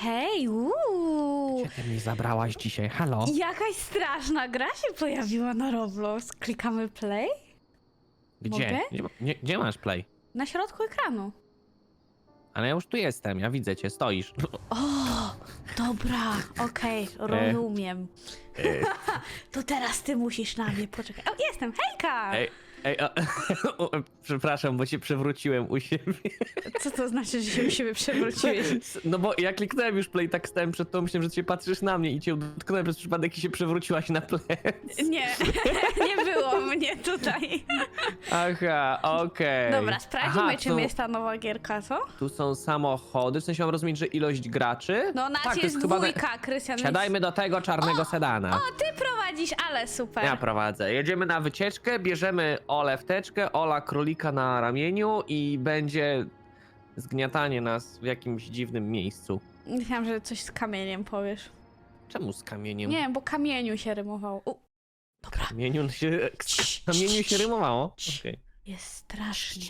Hej, uuu. Gdzie ty mnie zabrałaś dzisiaj? Halo? Jakaś straszna gra się pojawiła na Roblox. Klikamy play? Gdzie? mogę? Gdzie, nie, gdzie masz play? Na środku ekranu. Ale ja już tu jestem, ja widzę cię, stoisz. O, dobra, okej, rozumiem. Ej, To teraz ty musisz na mnie poczekać. O, jestem, hejka! ej, ej a, przepraszam, bo cię przewróciłem u siebie. Co to znaczy, że się u siebie przewróciłeś? No bo ja kliknąłem już play, tak stałem przed tą, myślałem, że się patrzysz na mnie i cię dotknąłem przez przypadek i się przewróciłaś na plec. Nie, nie było mnie tutaj. Aha, okej. Dobra, sprawdźmy, Aha, czym jest ta nowa gierka, co? Tu są samochody, w sensie mam rozumieć, że ilość graczy? No nas tak, to jest chyba na- dwójka, Krystian. Siadajmy do tego czarnego sedana. O, ty prowadzisz, ale super. Ja prowadzę. Jedziemy na wycieczkę, bierzemy Olę w teczkę, Ola królika na ramieniu i będzie zgniatanie nas w jakimś dziwnym miejscu. Myślałam, że coś z kamieniem powiesz. Czemu z kamieniem? Nie, bo kamieniu się rymowało. U, dobra, Kamieniu się, kamieniu się rymowało? Okej. jest strasznie.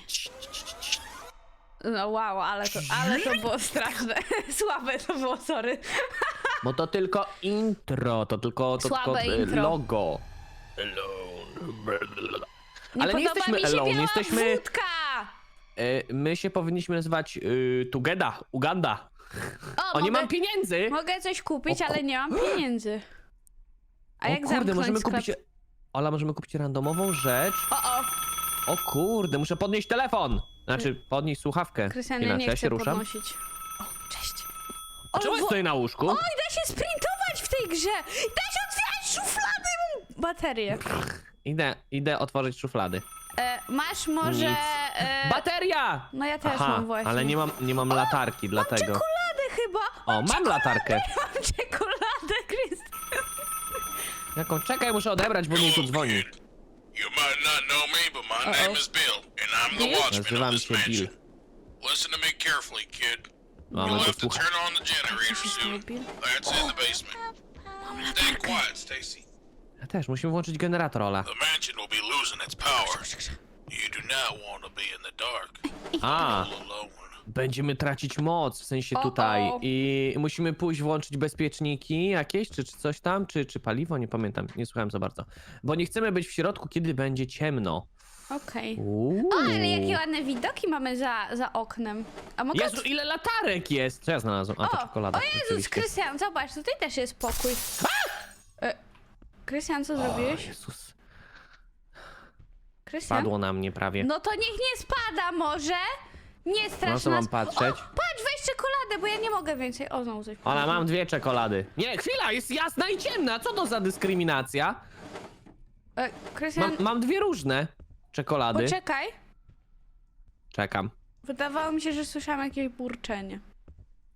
No wow, ale to, ale to było straszne. Słabe to było, sorry. Bo to tylko intro, to tylko, to Słabe tylko e, intro. logo. Alone. Nie Ale nie podoba jesteśmy mi się alone, biała jesteśmy- wódka! E, My się powinniśmy nazywać y, Tugeda, Uganda. O, O, nie mogę, mam pieniędzy! mogę coś kupić, O ale nie mam pieniędzy. A o jak kurde, zamknąć możemy sklep? kupić... Ola, możemy kupić randomową rzecz. O, o, O kurde, muszę podnieść telefon! Znaczy, podnieść słuchawkę. Krystian, ja nie czy ja chcę się ruszam? podnosić. O, cześć. A Czemu O, jest wo- tutaj na łóżku? Oj, się sprintować w tej grze! Da się otwierać szuflady! Mam baterię. Idę, idę otworzyć szuflady. E, masz może... Nic. E, Bateria! no ja też Aha, mam właśnie. ale nie mam, nie mam latarki, dlatego. Czekoladę chyba! O, mam latarkę. Mam czekoladę, Krystian. Jaką? Czekaj, muszę odebrać, bo mnie tu dzwoni. You might not know me, but my Uh-oh. name is Bill, and I'm the Bill? watchman Nazywam of this się Bill. mansion. Listen to me carefully, kid. O, You'll to have to turn on the generator soon. Bill? That's in the basement. Stay quiet, Stacy. Ja też, musimy włączyć generator, Ola. The mansion will be losing its power. You do not want to be in the dark, A, all alone. będziemy tracić moc, w sensie O, tutaj. o. I musimy pójść włączyć bezpieczniki jakieś, czy, czy coś tam, czy, czy paliwo, nie pamiętam, nie słuchałem za bardzo. Bo nie chcemy być w środku, kiedy będzie ciemno. Okej. Uuu. O, ale jakie ładne widoki mamy za, za oknem. A mogę... Jezu, ile latarek jest! Co ja znalazłem? A, to o, czekolada. o Jezus, rzeczywiście. Krystian, zobacz, tutaj też jest pokój. E, Krystian, co O, zrobiłeś? Jezus, Krystian? padło na mnie prawie. No to niech nie spada może. Nie strasz No co nas. mam patrzeć? O, patrz, weź czekoladę, bo ja nie mogę więcej. O, znowu coś. Ola, mam dwie czekolady. Nie, chwila, jest jasna i ciemna. Co to za dyskryminacja? E, Krystian, Mam, mam dwie różne czekolady. poczekaj. Czekam. Wydawało mi się, że słyszałam jakieś burczenie.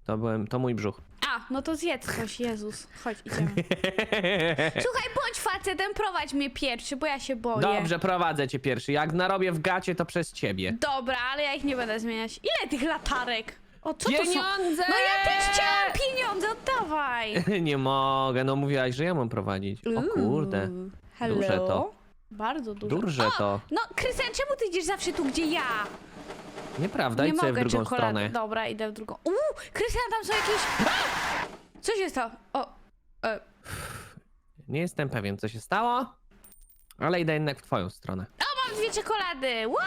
To, byłem, to mój brzuch. A, no to zjedz coś, Jezus. Chodź, idziemy. Słuchaj, bądź facetem, prowadź mnie pierwszy, bo ja się boję. Dobrze, prowadzę cię pierwszy. Jak narobię w gacie, to przez ciebie. Dobra, ale ja ich nie będę zmieniać. Ile tych latarek? O, co to są? No ja też chciałam pieniądze, oddawaj. Nie mogę, no mówiłaś, że ja mam prowadzić. O kurde. Uuu, Hello? Duże to. Bardzo duże. Duże o, to. No, Krystian, czemu ty idziesz zawsze tu, gdzie ja? Nieprawda, nie idź sobie w mogę drugą czekolady. stronę. Dobra, idę w drugą. Uuu, Krystian, tam są jakieś... Co się stało? O, e, Nie jestem pewien, co się stało, ale idę jednak w twoją stronę. o, mam dwie czekolady. Ła!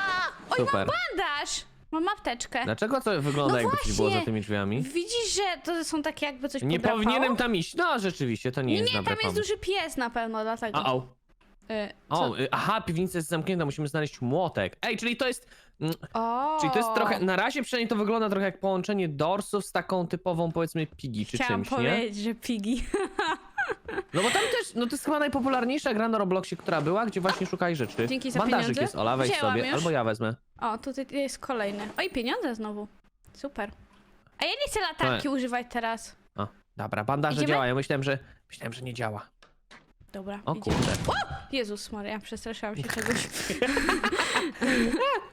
Oj, mam Super. bandaż. Mam apteczkę. Dlaczego to wygląda, No jakby coś było za właśnie. tymi drzwiami? Widzisz, że to są takie jakby coś Nie podrapało? powinienem tam iść. No, rzeczywiście, to nie, Nie, jest nie, dobry tam jest pomysł. duży pies na pewno, dlatego. O. E, co? O, y, aha, piwnica jest zamknięta, musimy znaleźć młotek. Ej, czyli to jest. mm, o. Czyli to jest trochę. Na razie przynajmniej to wygląda trochę jak połączenie dorsów z taką typową, powiedzmy, pigi czy Chciałam czymś, nie? powiedzieć, że pigi. No bo tam też, no to jest chyba najpopularniejsza gra na Robloxie, która była, gdzie właśnie szukaj rzeczy. Dzięki za Bandażyk pieniądze. jest, Ola, weź Wzięłam sobie, już. albo ja wezmę. O, tutaj jest kolejny. Oj, pieniądze znowu. Super. A ja nie chcę latarki używać teraz. O, dobra, bandaże Idziemy? działają. Myślałem, że. Myślałem, że nie działa. Dobra, O idziemy. kurde. Jezus Maria, przestraszyłam się czegoś.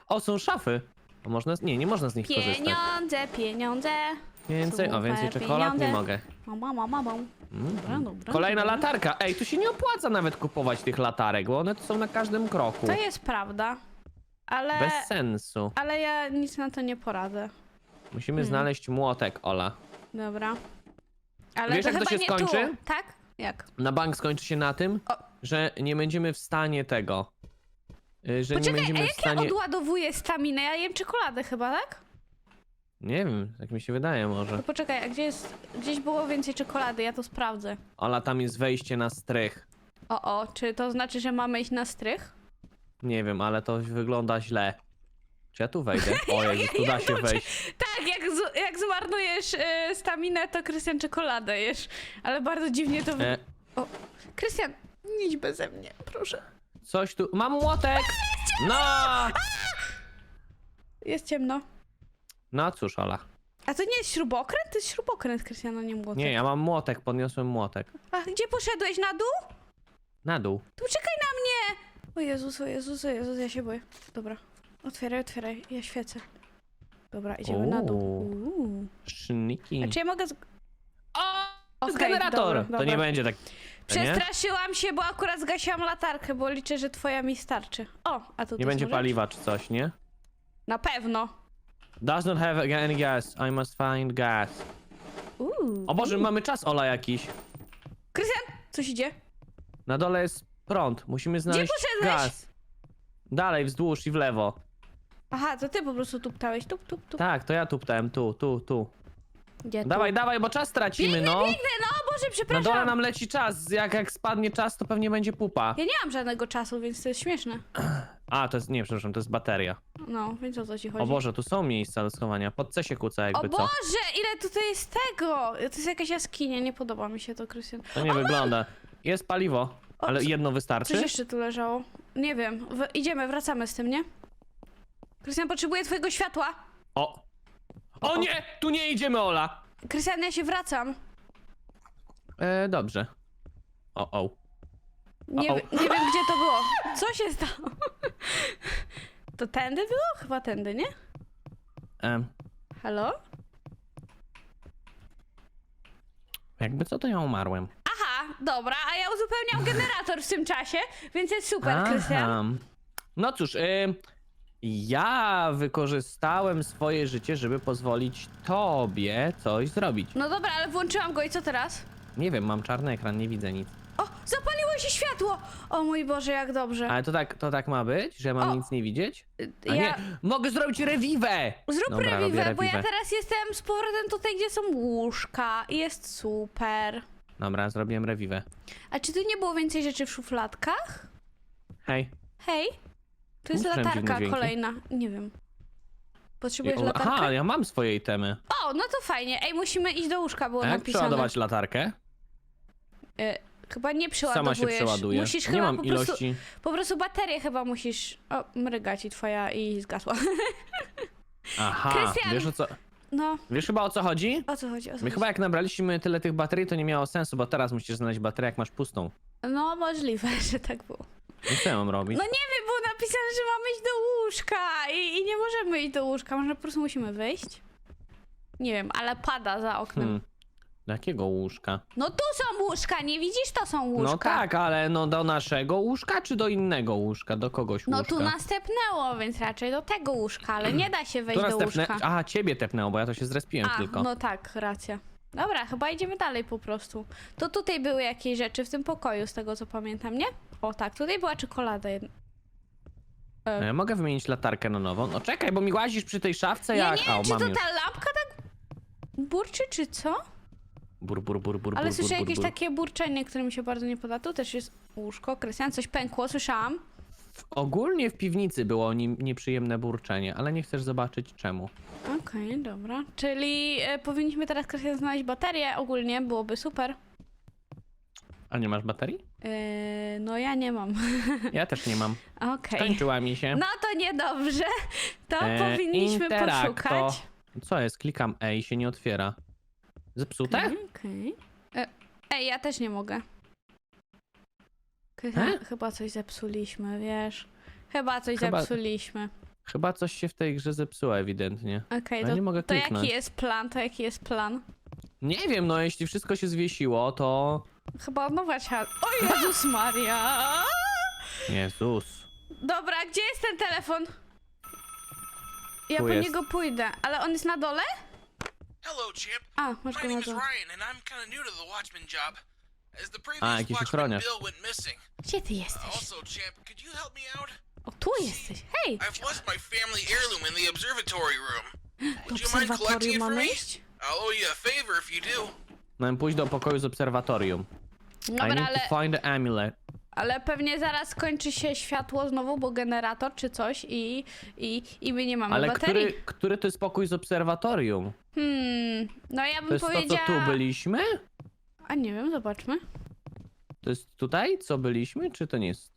O, są szafy. A można z... Nie, nie można z nich korzystać. Pieniądze, pieniądze. Więcej, o, więcej Super czekolad nie pieniądze. mogę. Mama, mama, mama. Mm. Dobra, dobra. Kolejna dobra. latarka. Ej, tu się nie opłaca nawet kupować tych latarek, bo one tu są na każdym kroku. To jest prawda. Ale, Bez sensu. ale ja nic na to nie poradzę. Musimy Hmm. znaleźć młotek, Ola. Dobra. Ale Wiesz, jak to chyba się nie skończy? Tu. Tak? Jak? Na bank skończy się na tym, O. że nie będziemy w stanie tego. y, Że nie Poczekaj, a będziemy w jak stanie. ja odładowuję staminę? Ja jem czekoladę chyba, tak? Nie wiem, tak mi się wydaje może. To poczekaj, a gdzie jest... Gdzieś było więcej czekolady, ja to sprawdzę. Ola, tam jest wejście na strych. O, o, czy to znaczy, że mamy iść na strych? Nie wiem, ale to wygląda źle. Czy ja tu wejdę? O Jezus, tu da się wejść. Tak, jak, jak zmarnujesz y, staminę, to Krystian czekoladę jesz. Ale bardzo dziwnie to... Wy... E, O, Krystian, nie idź beze mnie, proszę. coś tu. Mam młotek! No! Jest ciemno. No cóż, Ola. A to nie jest śrubokręt? To jest śrubokręt, Krystiana, nie młotek. Nie, ja mam młotek, podniosłem młotek. A gdzie poszedłeś? Na dół? Na dół. Tu czekaj na mnie! O Jezus, o Jezus, o Jezus, ja się boję. Dobra, otwieraj, otwieraj, ja świecę. Dobra, idziemy na dół. Uuu. Uuu. Szniki. A czy ja mogę... Z... O! Okej, generator! dobra, To nie dobra. będzie tak. nie? Przestraszyłam się, bo akurat zgasiłam latarkę, bo liczę, że twoja mi starczy. O, a tu Nie będzie paliwa czy coś, nie? Na pewno. Does not have any gas. I must find gas. Uuu. O Boże, mamy czas, Ola, jakiś. Krystian, coś idzie? Na dole jest prąd. Musimy znaleźć poszedłeś? gaz. Dalej, wzdłuż i w lewo. Aha, to ty po prostu tuptałeś, tup, tup, tup. Tak, to ja tuptałem, tu, tu, tu. Gdzie tu? Dawaj, dawaj, bo czas tracimy, Biegnę, no. biegnę, no Boże, Na przepraszam. dole nam leci czas. Jak, jak spadnie czas, to pewnie będzie pupa. Ja nie mam żadnego czasu, więc to jest śmieszne. A, to jest, nie, przepraszam, to jest bateria. No, więc o co ci chodzi? O Boże, tu są miejsca do schowania. Pod C się kłóca jakby O co. Boże, ile tutaj jest tego! To jest jakaś jaskinia, nie podoba mi się to, Krystian. To nie wygląda. Jest paliwo, ale co- jedno wystarczy? Coś jeszcze tu leżało. Nie wiem, w, idziemy, wracamy z tym, nie? Krystian, potrzebuję twojego światła. O! O nie! Tu nie idziemy, Ola! Krystian, ja się wracam. E, dobrze. O, o. Nie, O, o. wi- nie wiem, gdzie to było. Co się stało? To tędy było? Chyba tędy, nie? Em, Halo? jakby co, to ja umarłem. Aha, dobra, a ja uzupełniam generator w tym czasie, więc jest super, Krystian. Aha. No cóż, y, ja wykorzystałem swoje życie, żeby pozwolić tobie coś zrobić. No dobra, ale włączyłam go i co teraz? Nie wiem, mam czarny ekran, nie widzę nic. O, zapaliło się światło! O mój Boże, jak dobrze. Ale to tak, to tak ma być, że mam O. nic nie widzieć? A ja... nie, mogę zrobić rewiwę! Zrób Dobra, robię rewiwę, bo ja rewiwę. teraz jestem z powrotem tutaj, gdzie są łóżka i jest super. Dobra, zrobiłem rewiwę. A czy tu nie było więcej rzeczy w szufladkach? Hej. Hej, tu jest Słyszałem dziwne latarka dźwięki. kolejna. Nie wiem. Potrzebujesz O, latarkę? Aha, ja mam swoje itemy. O, no to fajnie. Ej, musimy iść do łóżka, było A jak napisane. przeładować latarkę? E, chyba nie Sama przeładowujesz. się przeładuje. Musisz nie chyba mam po prostu, ilości. po prostu baterię chyba musisz... O, mryga ci twoja i zgasła. Aha, Krystian! wiesz o co... No, Wiesz chyba o co chodzi? o co chodzi? O co My chodzi? chyba jak nabraliśmy tyle tych baterii, to nie miało sensu, bo teraz musisz znaleźć baterię, jak masz pustą. No, możliwe, że tak było. No co ja mam robić? No nie wiem, było napisane, że mamy iść do łóżka i, i nie możemy iść do łóżka. Może po prostu musimy wyjść? Nie wiem, ale pada za oknem. Hmm. Do jakiego łóżka? No tu są łóżka, nie widzisz? To są łóżka. No tak, ale no do naszego łóżka, czy do innego łóżka? Do kogoś No łóżka? tu nas tepnęło, więc raczej do tego łóżka, ale nie da się Tu wejść nas do tepnę... łóżka. Aha, ciebie tepnęło, bo ja to się zrespiłem A, tylko. no tak, racja. Dobra, chyba idziemy dalej po prostu. To tutaj były jakieś rzeczy w tym pokoju, z tego co pamiętam, nie? O tak, tutaj była czekolada jedna. No Ja mogę wymienić latarkę na nową? No czekaj, bo mi łazisz przy tej szafce, Ja jak... nie wiem, czy mam to już. ta lampka tak burczy, czy co? Bur, bur, bur, bur, Ale bur, słyszę bur, jakieś bur. takie burczenie, które mi się bardzo nie podoba. Tu też jest łóżko. Krystian, coś pękło, słyszałam. Ogólnie w piwnicy było nieprzyjemne burczenie, ale nie chcesz zobaczyć czemu. Okej, dobra. Czyli e, powinniśmy teraz, Krystian, znaleźć baterię ogólnie, byłoby super. A nie masz baterii? E, no ja nie mam. Ja też nie mam. Okej. Skończyła mi się. No to niedobrze. To E, powinniśmy Interacto. poszukać. Co jest? Klikam E i się nie otwiera. Zepsute? Okej, okej. E, Ej, ja też nie mogę. Krystian, E? chyba coś zepsuliśmy, wiesz. Chyba coś Chyba- zepsuliśmy. Chyba coś się w tej grze zepsuło ewidentnie. Okej, Ja to, nie mogę to kliknąć. jaki jest plan? To jaki jest plan? Nie wiem, no jeśli wszystko się zwiesiło, to... Chyba odnować ha- O Jezus Maria! Jezus. Dobra, gdzie jest ten telefon? Ja Tu po jest. niego pójdę, ale on jest na dole? Hello, champ. A, masz My go name na is dole. Ryan, and I'm kind of new to the Watchman job. As the previous jakiś Watchman ochroniarz. Bill went missing. Gdzie ty jesteś? also, champ, could you help me out? O, tu jesteś. Hej! I've lost my family heirloom in the observatory room. Do Would you mind collecting obserwatorium it for mamy me? iść? I'll owe you a favor if you do. Mam pójść do pokoju z obserwatorium. I Dobra, need ale, to find the amulet. ale pewnie zaraz skończy się światło znowu, bo generator czy coś i, i, i my nie mamy Ale baterii. który, który to jest pokój z obserwatorium? Hmm, no ja bym To jest to, co tu byliśmy? A nie wiem, zobaczmy. To jest tutaj, co byliśmy, czy to nie jest?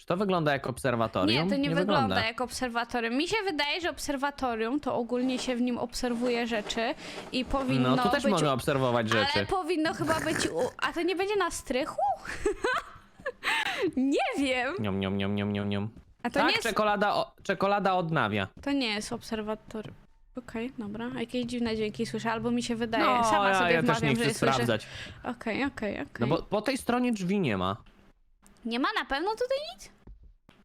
Czy to wygląda jak obserwatorium? Nie, to nie, wygląda. jak obserwatorium. Mi się wydaje, że obserwatorium to ogólnie się w nim obserwuje rzeczy i powinno No, tu też być... można obserwować rzeczy. Ale powinno chyba być... U... A to nie będzie na strychu? nie wiem. Niom, niom, niom, niom, niom, niom. A to tak, nie jest... czekolada, o, czekolada odnawia. To nie jest obserwatorium. Okej, dobra. A Jakieś dziwne dźwięki słyszę, albo mi się wydaje. No, Sama ja, sobie ja też wmawiam, nie że chcę sprawdzać. Okej, okej, okej. No bo po tej stronie drzwi nie ma. Nie ma na pewno tutaj nic?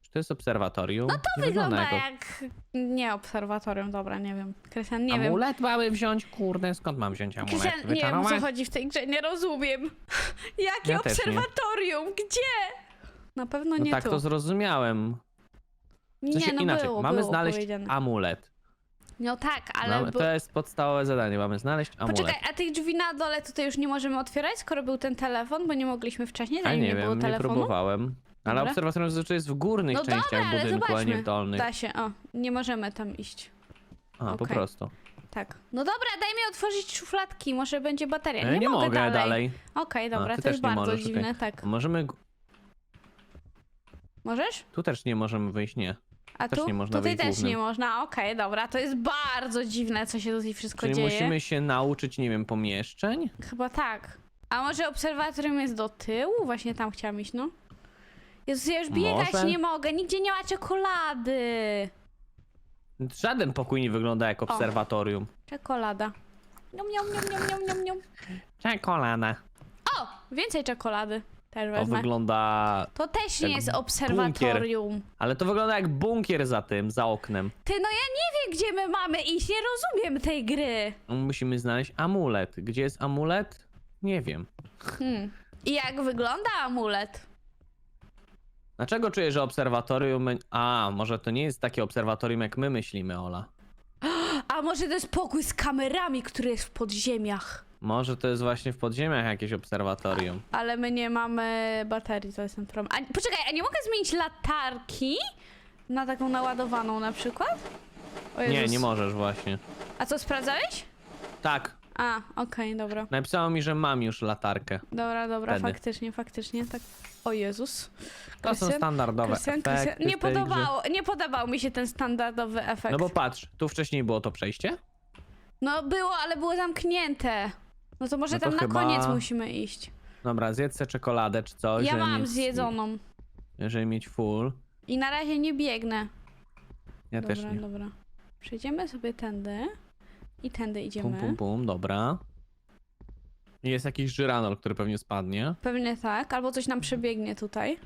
Czy to jest obserwatorium? No To wygląda jak... Nie obserwatorium, dobra, nie wiem. Krystian, nie wiem. amulet mamy wziąć? Kurde, skąd mam wziąć amulet? Krystian, nie wiem o co Wyczarować? chodzi w tej grze, nie rozumiem. Jakie Ja też nie. obserwatorium? Gdzie? Na pewno No nie tak tu. to zrozumiałem. W sensie nie, no inaczej, było, mamy było znaleźć powiedziane. amulet. No tak, ale... Mamy, bu- To jest podstawowe zadanie, mamy znaleźć amulet. Poczekaj, a tych drzwi na dole tutaj już nie możemy otwierać, skoro był ten telefon, bo nie mogliśmy wcześniej, A zanim nie nie, było wiem, nie telefonu? próbowałem. Ale Dobra. obserwatorium zazwyczaj jest w górnych No dobra, częściach ale budynku, a nie w dolnych. Da się, o, nie możemy tam iść. A, po okej. prostu. Tak. No dobra, daj mi otworzyć szufladki, może będzie bateria. E, Nie, nie mogę, mogę dalej. dalej. Okej, dobra, ty to jest nie bardzo możesz, dziwne, tak. Możemy... Możesz? Tu też nie możemy wyjść, nie. A Też tu? nie można tutaj wyjść też głównym. nie można, okej, dobra, to jest bardzo dziwne, co się tutaj wszystko Czyli dzieje. musimy się nauczyć, nie wiem, pomieszczeń? Chyba tak. A może obserwatorium jest do tyłu? Właśnie tam chciałam iść, no. Jezus, ja już biegać Może? nie mogę, nigdzie nie ma czekolady. Żaden pokój nie wygląda jak obserwatorium. Czekolada. Niom, niom, niom, niom, niom, niom. Czekolada. O, więcej czekolady. To wezmę. wygląda... To też nie jak jest obserwatorium. Ale to wygląda jak bunkier za tym, za oknem. Ty, no ja nie wiem, gdzie my mamy iść, nie rozumiem tej gry. Musimy znaleźć amulet. Gdzie jest amulet? Nie wiem. Hmm. I jak wygląda amulet? Dlaczego czuję, że obserwatorium... A, może to nie jest takie obserwatorium, jak my myślimy, Ola. A może to jest pokój z kamerami, który jest w podziemiach? Może to jest właśnie w podziemiach jakieś obserwatorium. Ale my nie mamy baterii, to jest ten problem. A, poczekaj, a nie mogę zmienić latarki na taką naładowaną na przykład? O Nie, Jezus. nie możesz właśnie. A co, sprawdzałeś? Tak, A, okej, dobra. napisało mi, że mam już latarkę. Dobra, dobra, Wtedy. faktycznie, faktycznie, tak. O Jezus. To są Krystian? standardowe Krystian, efekty Krystian, nie tej podobało, nie podobał mi się ten standardowy efekt. No bo patrz, tu wcześniej było to przejście. No było, ale było zamknięte. No to może No to tam na chyba- koniec musimy iść. Dobra, zjedz sobie czekoladę czy coś. ja żeby mam mieć, zjedzoną. Żeby mieć full. I na razie nie biegnę. Ja dobra, też nie. dobra. Przejdziemy sobie tędy. I tędy idziemy. Pum, pum, pum, dobra. I Jest jakiś żyranol, który pewnie spadnie. Pewnie tak, albo coś nam przebiegnie tutaj.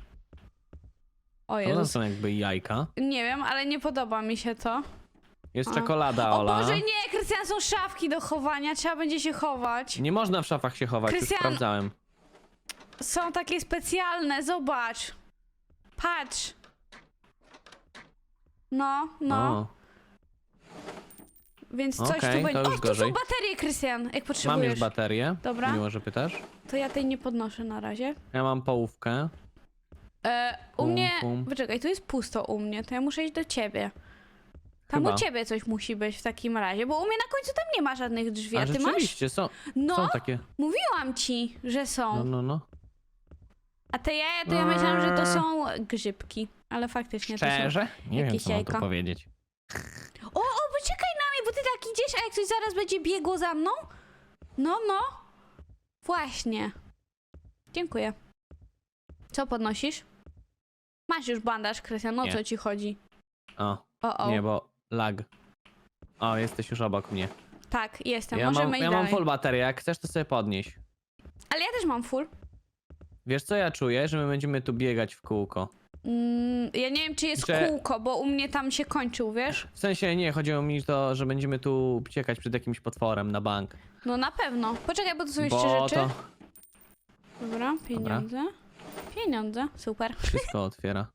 O To tam Jezus. są jakby jajka. Nie wiem, ale nie podoba mi się to. Jest czekolada, O Ola. Boże, nie! Krystian, są szafki do chowania, trzeba będzie się chować. Nie można w szafach się chować, Krystian- już sprawdzałem. Są takie specjalne, zobacz. Patrz. No, no. O, Więc coś Okej, tu to będzie. już O, tu są baterie, Krystian, jak mam potrzebujesz. już baterię. Dobra. Miło, że pytasz. To ja tej nie podnoszę na razie. Ja mam połówkę. E, u Pum, mnie. pum. Poczekaj, tu jest pusto u mnie, to ja muszę iść do ciebie. Tam Chyba. u ciebie coś musi być w takim razie, bo u mnie na końcu tam nie ma żadnych drzwi, a, A ty masz? rzeczywiście, są, No, są takie. mówiłam ci, że są. No, no, no. A te jaja to ja myślałam, że to są grzybki, ale faktycznie to są. Szczerze? Nie wiem, jakieś co mam tu powiedzieć. O, o, poczekaj na mnie, bo ty tak idziesz, a jak coś zaraz będzie biegło za mną? No, no. Właśnie. Dziękuję. Co podnosisz? Masz już bandaż, Krystian, o Nie. co ci chodzi? O, O, o. nie, bo lag. O, jesteś już obok mnie. Tak, jestem, Ja, mam, możemy iść ja mam full baterię, jak chcesz to sobie podnieś. Ale ja też mam full. Wiesz co ja czuję? Że my będziemy tu biegać w kółko. Mm, ja nie wiem, czy jest Że- kółko, bo u mnie tam się kończył, wiesz? W sensie nie, chodziło mi to, że będziemy tu uciekać przed jakimś potworem na bank. No na pewno. Poczekaj, bo tu są jeszcze Bo rzeczy. to Dobra, pieniądze. Pieniądze, super. wszystko otwiera.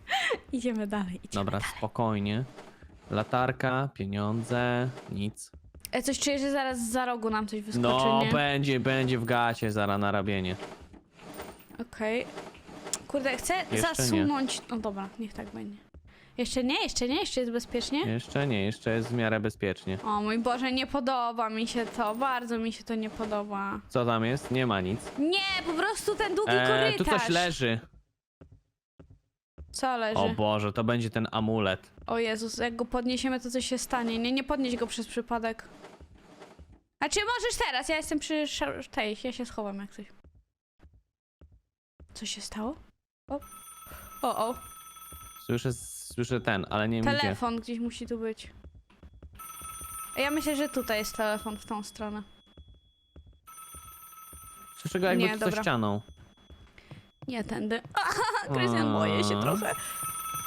Idziemy dalej. Idziemy Dobra, spokojnie. Latarka, pieniądze, nic. E, coś czuję, że zaraz za rogu nam coś wyskoczy, No, nie? będzie, będzie w gacie zara na rabienie. Okej. Kurde, chcę nie. zasunąć... No dobra, niech tak będzie. Jeszcze nie, jeszcze nie, jeszcze jest bezpiecznie? Jeszcze nie, jeszcze jest w miarę bezpiecznie. O mój Boże, nie podoba mi się to, bardzo mi się to nie podoba. Co tam jest? Nie ma nic. Nie, po prostu ten długi Eee, tu korytarz. coś leży. Co leży? O Boże, to będzie ten amulet. O Jezus, jak go podniesiemy, to coś się stanie. Nie, nie podnieś go przez przypadek. A czy możesz teraz? Ja jestem przy tej, ja się schowam jak coś. Co się stało? O, o, o. Słyszę, słyszę ten, ale nie wiem gdzie. telefon gdzieś musi tu być. Ja myślę, że tutaj jest telefon w tą stronę. Słyszę go jakby Nie, tu za dobra. ścianą. Nie tędy. Krystian, boję się trochę.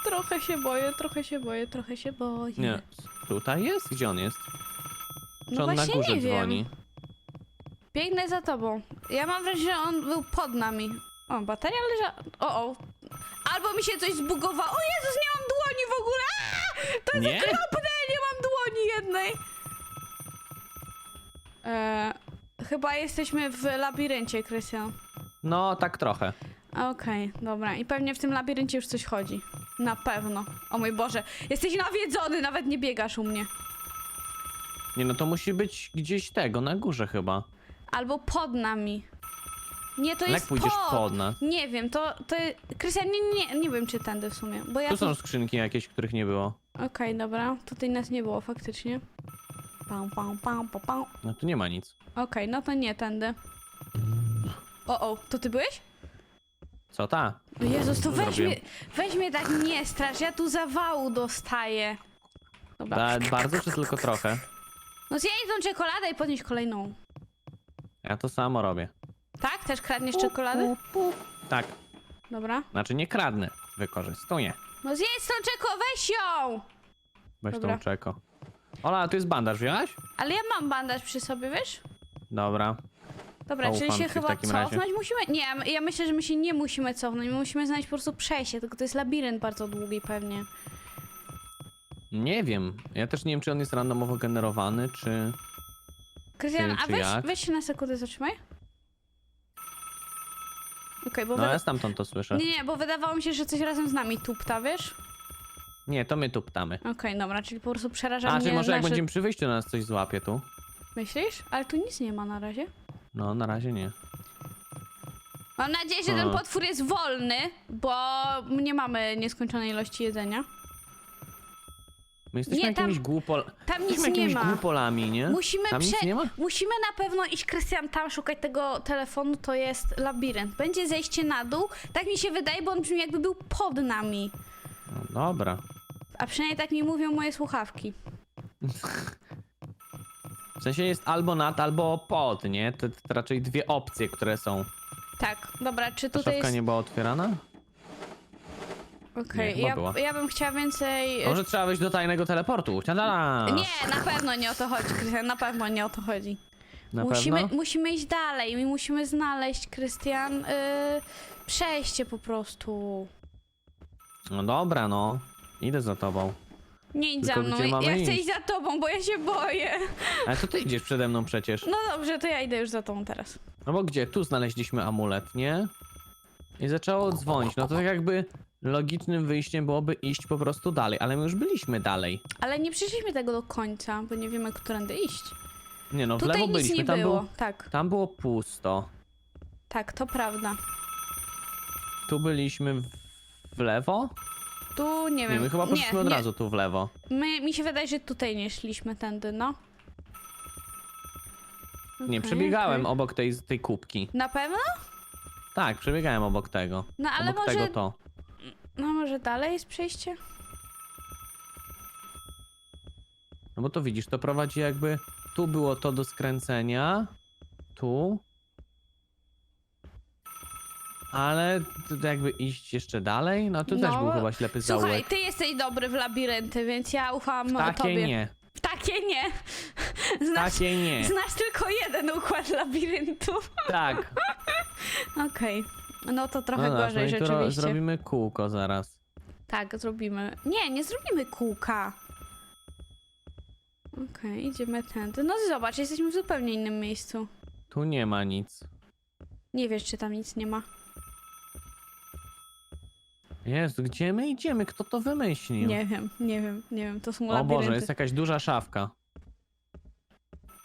Trochę się boję, trochę się boję, trochę się boję. Nie. Tutaj jest? Gdzie on jest? Czy No on na właśnie górze nie wiem. dzwoni? Biegnę za tobą. Ja mam wrażenie, że on był pod nami. O, bateria leża... O, o. Albo mi się coś zbugowało. O Jezus, nie mam dłoni w ogóle! Aaa! To jest Nie? okropne, nie mam dłoni jednej. E, chyba jesteśmy w labiryncie, Krystian. No, tak trochę. Okej, dobra. I pewnie w tym labiryncie już coś chodzi. Na pewno. O mój Boże, jesteś nawiedzony, nawet nie biegasz u mnie. Nie no, to musi być gdzieś tego, na górze chyba. Albo pod nami. Nie, to Ale jest jak pójdziesz pod. pod nas? Nie wiem, to... to... Krystian, nie, nie, nie wiem czy tędy w sumie, bo ja... Tu są skrzynki jakieś, których nie było. Okej, dobra. Tutaj nas nie było faktycznie. Pam, pam, pam, pam, pam. No tu nie ma nic. Okej, no to nie tędy. O, o, to ty byłeś? Co ta? O Jezus, to weź zrobiłem? mnie, weź mnie tak nie strasz, ja tu zawału dostaję. Dobra. Bardzo czy tylko trochę? No zjedz tą czekoladę i podnieś kolejną. Ja to samo robię. Tak? Też kradniesz czekolady? Tak, Dobra. znaczy nie kradnę, wykorzystuję. No zjedz tą czeko, weź ją! Weź Dobra. tą czeko. Ola, tu jest bandaż, wziąłaś? Ale ja mam bandaż przy sobie, wiesz? Dobra. Dobra, czyli się w chyba takim razie. cofnąć musimy? Nie, ja- ja myślę, że my się nie musimy cofnąć. My musimy znaleźć po prostu przejście, tylko to jest labirynt bardzo długi pewnie. Nie wiem. Ja też nie wiem, czy on jest randomowo generowany, czy... Krystian, a czy weź, jak? weź się na sekundę zatrzymaj. Okej, bo No ja wyda- stamtąd to słyszę. Nie, nie, bo wydawało mi się, że coś razem z nami tupta, wiesz? Nie, to my tu ptamy. Okej, dobra, czyli po prostu przeraża A, mnie czy może jak nasze... będziemy przy wyjściu nas coś złapie tu? Myślisz? Ale tu nic nie ma na razie. No, na razie nie. Mam nadzieję, że ten A. potwór jest wolny, bo nie mamy nieskończonej ilości jedzenia. My jesteśmy Nie, tam- jakimiś głupol... Tam nic Jesteśmy nie jakimiś ma. głupolami, nie? Musimy, Tam nic prze... nie ma? Musimy na pewno iść, Krystian, tam szukać tego telefonu, to jest labirynt. Będzie zejście na dół, tak mi się wydaje, bo on brzmi jakby był pod nami. No, dobra. A przynajmniej tak mi mówią moje słuchawki. W sensie jest albo nad, albo pod, nie? To, to raczej dwie opcje, które są. Tak, dobra, czy Ta tutaj szafka jest... nie była otwierana? Okej, Nie, chyba ja, była. ja bym chciała więcej... Może trzeba wejść do tajnego teleportu. Ciadala! Nie, na pewno nie o to chodzi, Krystian, na pewno nie o to chodzi. Na musimy, pewno? musimy iść dalej i musimy znaleźć, Krystian, yy, przejście po prostu. No dobra, no. Idę za tobą. Nie idź Tylko za mną, mamy ja chcę iść? iść za tobą, bo ja się boję. Ale to ty idziesz przede mną przecież. No dobrze, to ja idę już za tobą teraz. No bo gdzie? Tu znaleźliśmy amulet, nie? I zaczęło dzwonić. No to tak jakby logicznym wyjściem byłoby iść po prostu dalej, ale my już byliśmy dalej. Ale nie przyszliśmy tego do końca, bo nie wiemy, którędy iść. Nie no, w Tutaj lewo nic byliśmy, nie tam, było. Był, Tak, tam było pusto. tak, to prawda. Tu byliśmy w, w lewo? Tu nie wiem. Nie, my chyba poszliśmy od nie. razu tu w lewo. My, mi się wydaje, że tutaj nie szliśmy tędy, no. Nie, Okej, przebiegałem okej. obok tej, tej kubki. Na pewno? Tak, przebiegałem obok tego. No ale obok może. tego to. No może dalej jest przejście? No bo to widzisz, to prowadzi jakby... Tu było to do skręcenia. Tu. Ale to to jakby iść jeszcze dalej? No tu też No, był chyba ślepy Słuchaj, zaułek. ty jesteś dobry w labirynty, więc ja ufam Takie tobie. nie. W takie nie. Znasz, Takie nie. znasz tylko jeden układ labiryntu. Tak. Okej. No to trochę No, no, gorzej no i tu ro- rzeczywiście. zrobimy kółko zaraz. Tak, zrobimy. Nie, nie zrobimy kółka. Okej, idziemy tędy. No zobacz, jesteśmy w zupełnie innym miejscu. Tu nie ma nic. Nie wiesz, czy tam nic nie ma. Jezu, gdzie my idziemy? Kto to wymyślił? Nie wiem, nie wiem, nie wiem. To są O labirynty. Boże, jest jakaś duża szafka.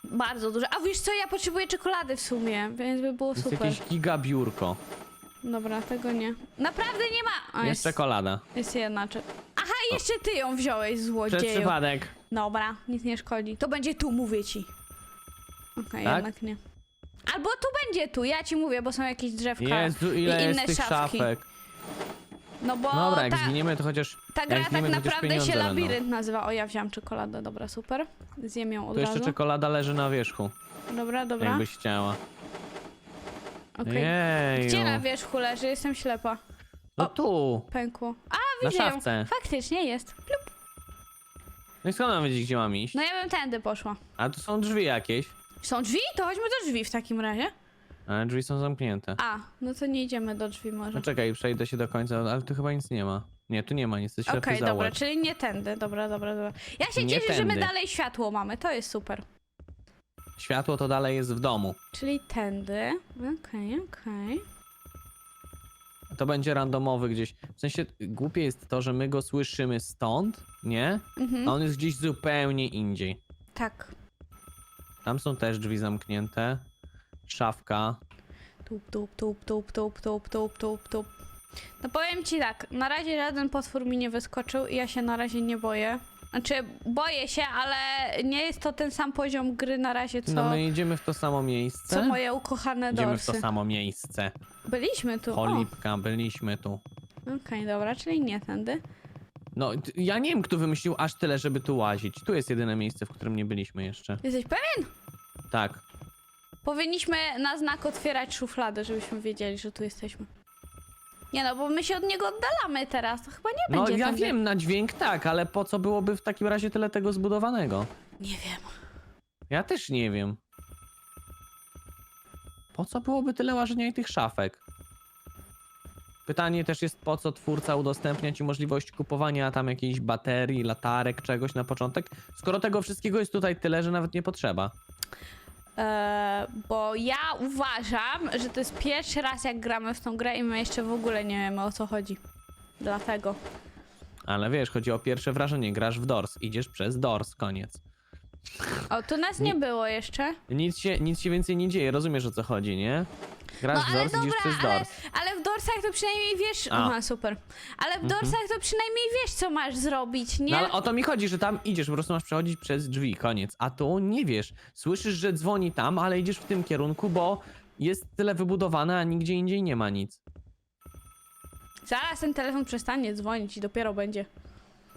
Bardzo duże. A wiesz co, ja potrzebuję czekolady w sumie, więc by było Jest super. jakieś gigabiurko. Dobra, tego nie. Naprawdę nie ma! O, Jest czekolada. Jest jedna. Cze... Aha, i jeszcze ty ją wziąłeś, Przez złodzieju. przypadek. Dobra, nic nie szkodzi. To będzie tu, mówię ci. Okej, Tak? jednak nie. Albo tu będzie tu, ja ci mówię, bo są jakieś drzewka Jezu, ile i jest inne tych szafki. szafek. No bo Dobra, jak ta, zginiemy, to chociaż... ta gra jak tak zginiemy, to chociaż naprawdę pieniądze się będą. labirynt nazywa. O, ja wziąłem czekoladę, dobra, super. Zjem ją od Tu jeszcze razu. czekolada leży na wierzchu, Dobra, dobra. jakbyś chciała. Okej. Jeju. Gdzie na wierzchu leży? Jestem ślepa. No tu, Pękło. A, na widzę ją. szafce. Faktycznie jest. Plup. No i skąd mam wiedzieć, gdzie mam iść? No ja bym tędy poszła. A tu są drzwi jakieś. Są drzwi? To chodźmy do drzwi w takim razie. Ale drzwi są zamknięte. A, no to nie idziemy do drzwi może. No czekaj, przejdę się do końca, ale tu chyba nic nie ma. Nie, tu nie ma nic, to jest Okej, ślepy dobra, zaułek. czyli nie tędy. Dobra, dobra, dobra. Ja się Nie cieszę, że my tędy. dalej światło mamy. To jest super. Światło to dalej jest w domu. Czyli tędy. Okej, okej. To będzie randomowy gdzieś. W sensie głupie jest to, że my go słyszymy stąd, nie? Mhm. A on jest gdzieś zupełnie indziej. Tak. Tam są też drzwi zamknięte. Szafka. Tup, tup, tup, tup, tup, tup, tup, tup, tup. No powiem ci tak, na razie żaden potwór mi nie wyskoczył i ja się na razie nie boję. Znaczy, boję się, ale nie jest to ten sam poziom gry na razie, co, No my idziemy w to samo miejsce. co moje ukochane Idziemy w dorsy. to samo miejsce. Byliśmy tu. O, Okej, Cholipka, byliśmy tu. dobra, czyli nie tędy. No, t- ja nie wiem, kto wymyślił aż tyle, żeby tu łazić. Tu jest jedyne miejsce, w którym nie byliśmy jeszcze. Jesteś pewien? Tak. Powinniśmy na znak otwierać szufladę, żebyśmy wiedzieli, że tu jesteśmy. Nie no, bo my się od niego oddalamy teraz, to chyba nie No, będzie ja tędy. wiem, na dźwięk tak, ale po co byłoby w takim razie tyle tego zbudowanego? Nie wiem. Ja też nie wiem. Po co byłoby tyle łażenia i tych szafek? Pytanie też jest, po co twórca udostępnia ci możliwość kupowania tam jakiejś baterii, latarek, czegoś na początek, skoro tego wszystkiego jest tutaj tyle, że nawet nie potrzeba. Eee, bo ja uważam, że to jest pierwszy raz jak gramy w tą grę i my jeszcze w ogóle nie wiemy o co chodzi. Dlatego. Ale wiesz, chodzi o pierwsze wrażenie, grasz w Doors, idziesz przez Doors, koniec. O, tu nas nie, było jeszcze. Nic się, nic się więcej nie dzieje, rozumiesz o co chodzi, nie? Grasz No w ale Doors, dobra, przez ale, Doors. ale w Dorsach to przynajmniej wiesz... A. Aha, super. Ale w Dorsach to przynajmniej wiesz co masz zrobić, nie? No ale o to mi chodzi, że tam idziesz, po prostu masz przechodzić przez drzwi, koniec. A tu nie wiesz. Słyszysz, że dzwoni tam, ale idziesz w tym kierunku, bo jest tyle wybudowane, a nigdzie indziej nie ma nic. Zaraz ten telefon przestanie dzwonić i dopiero będzie.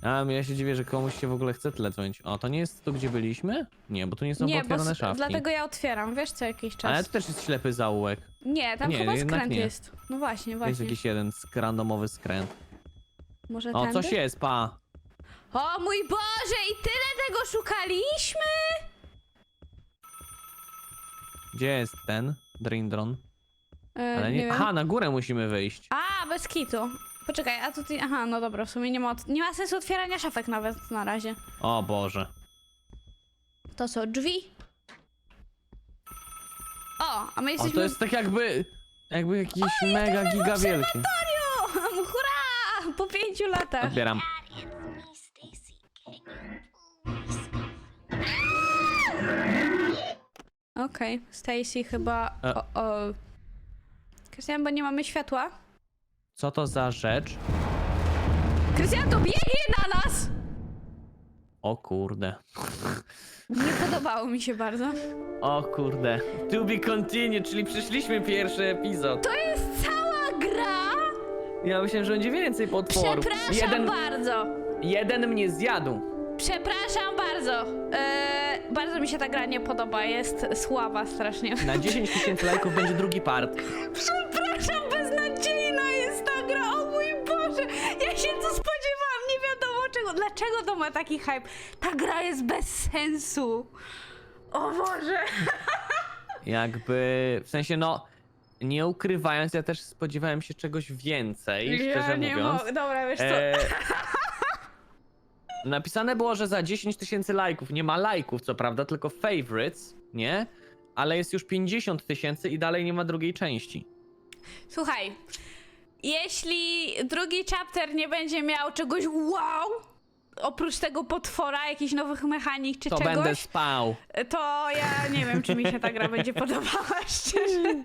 A ja się dziwię, że komuś się w ogóle chce tyle dzwonić. O, to nie jest tu, gdzie byliśmy? Nie, bo tu nie są nie, bo otwierane s- szafki. dlatego ja otwieram, wiesz co jakiś czas. Ale tu też jest ślepy zaułek. Nie, tam Nie, chyba jednak skręt nie. jest. No właśnie, Jest właśnie. jakiś jeden sk- randomowy skręt. Może O, tędy? coś jest, pa. O mój Boże, i tyle tego szukaliśmy! Gdzie jest ten? Drindron. E, Ale nie. Aha, na górę musimy wyjść. A, bez kitu. Poczekaj, a tutaj... Aha, no dobra, w sumie nie ma, ot- nie ma sensu otwierania szafek nawet na razie. O Boże. To co, drzwi? O, a my O, jesteśmy... to jest tak jakby... Jakby jakiś mega giga wielki. Hurra! Po pięciu latach. Odbieram. Okej, Stacy chyba... E. O, o. Krystian, bo nie mamy światła. Co to za rzecz? Krystian, to biegnie na nas! O kurde. Nie podobało mi się bardzo. O kurde. To be continued, czyli przyszliśmy pierwszy epizod. To jest cała gra! Ja myślałem, że będzie więcej potworów. Przepraszam Jeden, bardzo! jeden mnie zjadł. Przepraszam bardzo. Eee, bardzo mi się ta gra nie podoba, jest słaba strasznie. Na 10 tysięcy lajków będzie drugi part. Przepraszam dlaczego to ma taki hype? Ta gra jest bez sensu. O Boże. Jakby, w sensie no, nie ukrywając, ja też spodziewałem się czegoś więcej, szczerze nie mówiąc. mogę. Dobra, wiesz co? E, napisane było, że za 10 tysięcy lajków, nie ma lajków co prawda, tylko favorites, nie? Ale jest już 50 tysięcy i dalej nie ma drugiej części. Słuchaj, jeśli drugi chapter nie będzie miał czegoś wow, oprócz tego potwora, jakichś nowych mechanik czy To czegoś, będę spał. to ja nie wiem, czy mi się ta gra będzie podobała, szczerze.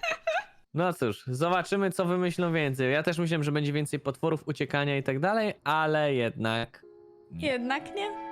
No cóż, zobaczymy co wymyślą więcej. Ja też myślałem, że będzie więcej potworów, uciekania i tak dalej, ale jednak... Jednak nie.